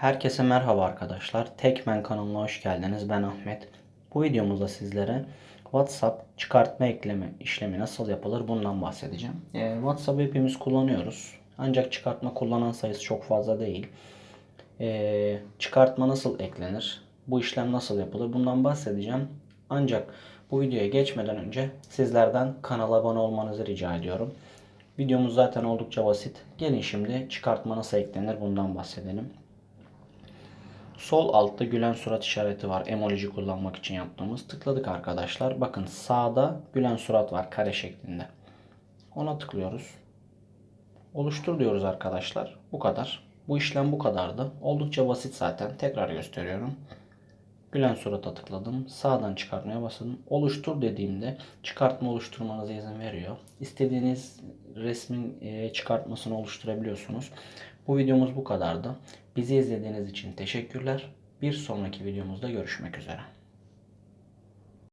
Herkese merhaba arkadaşlar. Tekmen kanalına hoş geldiniz. Ben Ahmet. Bu videomuzda sizlere WhatsApp çıkartma ekleme işlemi nasıl yapılır bundan bahsedeceğim. Ee, WhatsApp hepimiz kullanıyoruz. Ancak çıkartma kullanan sayısı çok fazla değil. Ee, çıkartma nasıl eklenir? Bu işlem nasıl yapılır? Bundan bahsedeceğim. Ancak bu videoya geçmeden önce sizlerden kanala abone olmanızı rica ediyorum. Videomuz zaten oldukça basit. Gelin şimdi çıkartma nasıl eklenir bundan bahsedelim. Sol altta gülen surat işareti var. Emoji kullanmak için yaptığımız. Tıkladık arkadaşlar. Bakın sağda gülen surat var kare şeklinde. Ona tıklıyoruz. Oluştur diyoruz arkadaşlar. Bu kadar. Bu işlem bu kadardı. Oldukça basit zaten. Tekrar gösteriyorum. Gülen surata tıkladım. Sağdan çıkartmaya basadım. Oluştur dediğimde çıkartma oluşturmanıza izin veriyor. İstediğiniz resmin e, çıkartmasını oluşturabiliyorsunuz. Bu videomuz bu kadardı. Bizi izlediğiniz için teşekkürler. Bir sonraki videomuzda görüşmek üzere.